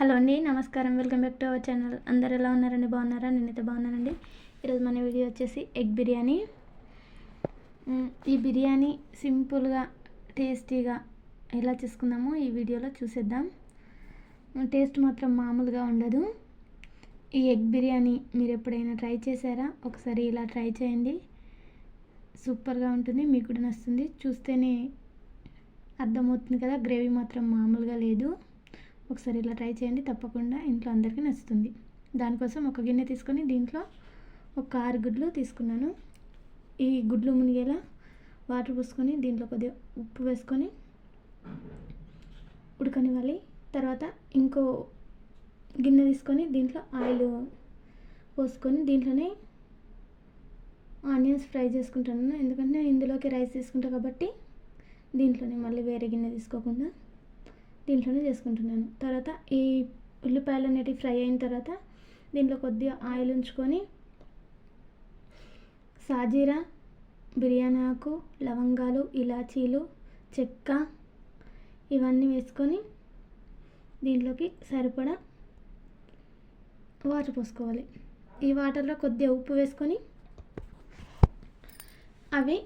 Hello అండి నమస్కారం. Welcome back to our channel. అందరు ఎలా ఉన్నారండి? బాగున్నారా? నేనైతే బాగున్నానండి. ఈరోజు మన వీడియో వచ్చేసి ఎగ్ బిర్యానీ. ఈ బిర్యానీ సింపుల్గా టేస్టీగా ఎలా చేసుకుందామో ఈ వీడియోలో చూసేద్దాం. టేస్ట్ మాత్రం మామూలుగా ఉండదు. ఈ ఎగ్ బిర్యానీ మీరు ఎప్పుడైనా ట్రై చేశారా? ఒకసారి ఇలా ట్రై చేయండి. సూపర్గా ఉంటుంది మీకు కూడా నచ్చుతుంది. చూస్తేనే అర్థమవుతుంది కదా గ్రేవీ మాత్రం మామూలుగా లేదు. ఒకసారి ఇలా ట్రై చేయండి తప్పకుండా ఇంట్లో అందరికీ నచ్చుతుంది. దానికోసం ఒక గిన్నె తీసుకొని దీంట్లో ఒక ఆరు గుడ్లు తీసుకున్నాను. ఈ గుడ్లు మునిగేలా వాటర్ పోసుకొని దీంట్లో కొద్దిగా ఉప్పు వేసుకొని ఉడకనివ్వాలి. తర్వాత ఇంకో గిన్నె తీసుకొని దీంట్లో ఆయిల్ పోసుకొని దీంట్లోనే ఆనియన్స్ ఫ్రై చేసుకుంటాను. ఎందుకంటే నేను ఇందులోకి రైస్ తీసుకుంటాను కాబట్టి దీంట్లోనే మళ్ళీ వేరే గిన్నె తీసుకోకుండా దీంట్లోనే చేసుకుంటున్నాను. తర్వాత ఈ ఉల్లిపాయలు అనేటివి ఫ్రై అయిన తర్వాత దీంట్లో కొద్దిగా ఆయిల్ ఉంచుకొని సాజీరా బిర్యానీ ఆకు లవంగాలు ఇలాచీలు చెక్క ఇవన్నీ వేసుకొని దీంట్లోకి సరిపడా వాటర్ పోసుకోవాలి. ఈ వాటర్లో కొద్దిగా ఉప్పు వేసుకొని అవి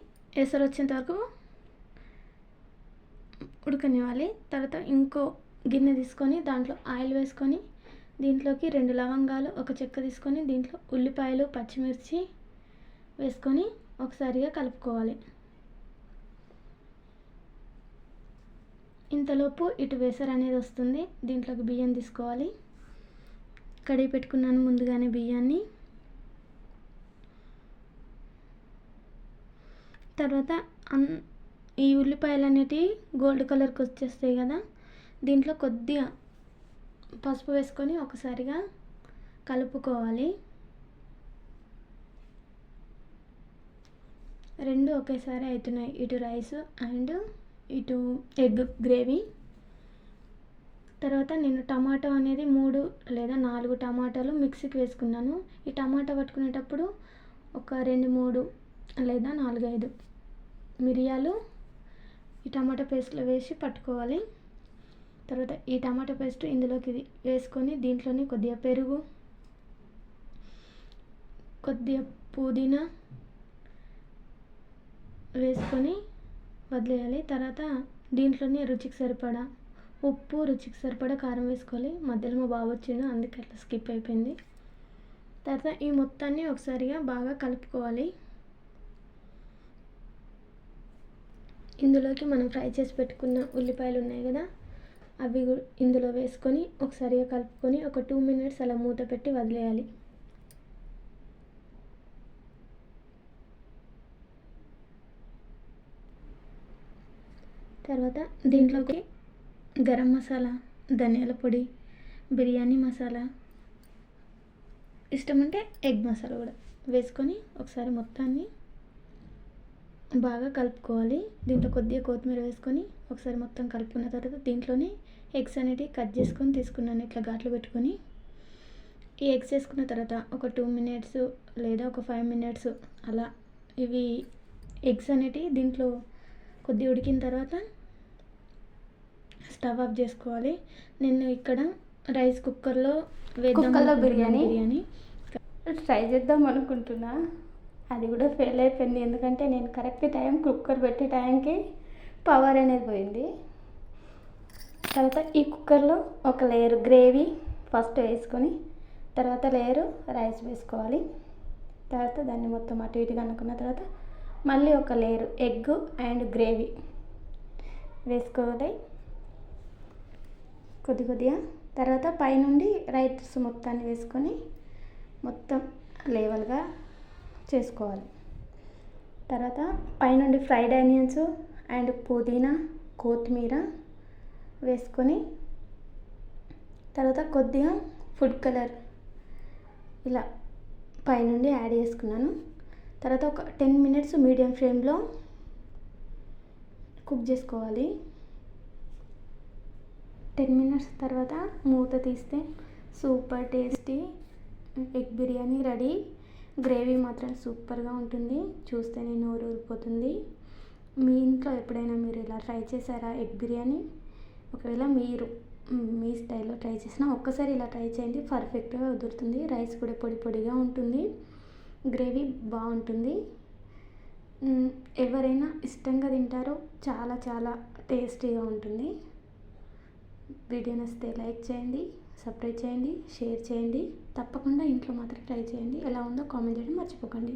ఎసరు వచ్చేంత వరకు ఉడకనివ్వాలి. తర్వాత ఇంకో గిన్నె తీసుకొని దాంట్లో ఆయిల్ వేసుకొని దీంట్లోకి రెండు లవంగాలు ఒక చెక్క తీసుకొని దీంట్లో ఉల్లిపాయలు పచ్చిమిర్చి వేసుకొని ఒకసారిగా కలుపుకోవాలి. ఇంతలోపు ఇటు వేసర్ అనేది వస్తుంది. దీంట్లోకి బియ్యం తీసుకోవాలి. కడిగి పెట్టుకున్నాను ముందుగానే బియ్యాన్ని. తర్వాత అన్ ఈ ఉల్లిపాయలు అనేటివి గోల్డ్ కలర్కి వచ్చేస్తాయి కదా. దీంట్లో కొద్దిగా పసుపు వేసుకొని ఒకసారిగా కలుపుకోవాలి. రెండు ఒకేసారి అవుతున్నాయి ఇటు రైస్ అండ్ ఇటు ఎగ్ గ్రేవీ. తర్వాత నేను టమాటో అనేది మూడు లేదా నాలుగు టమాటాలు మిక్సీకి వేసుకున్నాను. ఈ టమాటా పట్టుకునేటప్పుడు ఒక రెండు మూడు లేదా నాలుగైదు మిరియాలు ఈ టమాటా పేస్ట్లో వేసి పట్టుకోవాలి. తర్వాత ఈ టమాటా పేస్ట్ ఇందులోకి వేసుకొని దీంట్లోనే కొద్దిగా పెరుగు కొద్దిగా పుదీనా వేసుకొని వదిలేయాలి. తర్వాత దీంట్లోనే రుచికి సరిపడా ఉప్పు రుచికి సరిపడా కారం వేసుకోవాలి. మధ్యలో మా బాబు వచ్చిండు అందుకే అట్లా స్కిప్ అయిపోయింది. తర్వాత ఈ మొత్తాన్ని ఒకసారిగా బాగా కలుపుకోవాలి. ఇందులోకి మనం ఫ్రై చేసి పెట్టుకున్న ఉల్లిపాయలు ఉన్నాయి కదా అవి ఇందులో వేసుకొని ఒకసారిగా కలుపుకొని ఒక టూ మినిట్స్ అలా మూత పెట్టి వదిలేయాలి. తర్వాత దీంట్లోకి గరం మసాలా ధనియాల పొడి బిర్యానీ మసాలా ఇష్టం ఉంటే ఎగ్ మసాలా కూడా వేసుకొని ఒకసారి మొత్తాన్ని బాగా కలుపుకోవాలి. దీంట్లో కొద్దిగా కొత్తిమీర వేసుకొని ఒకసారి మొత్తం కలుపుకున్న తర్వాత దీంట్లోనే ఎగ్స్ అనేటివి కట్ చేసుకొని తీసుకున్నాను ఇట్లా ఘాట్లు పెట్టుకొని. ఈ ఎగ్స్ వేసుకున్న తర్వాత ఒక టూ మినిట్స్ లేదా ఒక ఫైవ్ మినిట్స్ అలా ఇవి ఎగ్స్ అనేటివి దీంట్లో కొద్దిగా ఉడికిన తర్వాత స్టవ్ ఆఫ్ చేసుకోవాలి. నేను ఇక్కడ రైస్ కుక్కర్లో అనుకుంటున్నాను బిర్యానీ? బిర్యానీ. ట్రై చేద్దాం అనుకుంటున్నా. అది కూడా ఫెయిల్ అయిపోయింది. ఎందుకంటే నేను కరెక్ట్ టైం కుక్కర్ పెట్టే టైంకి పవర్ అనేది పోయింది. తర్వాత ఈ కుక్కర్లో ఒక లేయర్ గ్రేవీ ఫస్ట్ వేసుకొని తర్వాత లేయరు రైస్ వేసుకోవాలి. తర్వాత దాన్ని మొత్తం అటు ఇటుగా అనుకున్న తర్వాత మళ్ళీ ఒక లేయరు ఎగ్ అండ్ గ్రేవీ వేసుకోవాలి. కొద్ది కొద్దిగా. తర్వాత పైనుండి రైస్ మొత్తాన్ని వేసుకొని మొత్తం లేవల్గా చేసుకోవాలి. తర్వాత పైనుండి ఫ్రైడ్ ఆనియన్స్ అండ్ పుదీనా కొత్తిమీర వేసుకొని తర్వాత కొద్దిగా ఫుడ్ కలర్ ఇలా పైనుండి యాడ్ చేసుకున్నాను. తర్వాత ఒక టెన్ మినిట్స్ మీడియం ఫ్లేమ్లో కుక్ చేసుకోవాలి. టెన్ మినిట్స్ తర్వాత మూత తీస్తే super tasty egg biryani ready. Gravy మాత్రం సూపర్గా ఉంటుంది. చూస్తేనే నోరు ఊరిపోతుంది మీ ఇంట్లో ఎప్పుడైనా మీరు ఇలా ట్రై చేశారా ఎగ్ బిర్యానీ? ఒకవేళ మీరు మీ స్టైల్లో ట్రై చేసినా ఒక్కసారి ఇలా ట్రై చేయండి. పర్ఫెక్ట్గా కుదురుతుంది. రైస్ కూడా పొడి పొడిగా ఉంటుంది. గ్రేవీ బాగుంటుంది. ఎవరైనా ఇష్టంగా తింటారో చాలా చాలా టేస్టీగా ఉంటుంది. వీడియో నచ్చితే లైక్ చేయండి. సబ్స్క్రైబ్ చేయండి షేర్ చేయండి. తప్పకుండా ఇంట్లో మాత్రం ట్రై చేయండి. ఎలా ఉందో కామెంట్ చేయడం మర్చిపోకండి.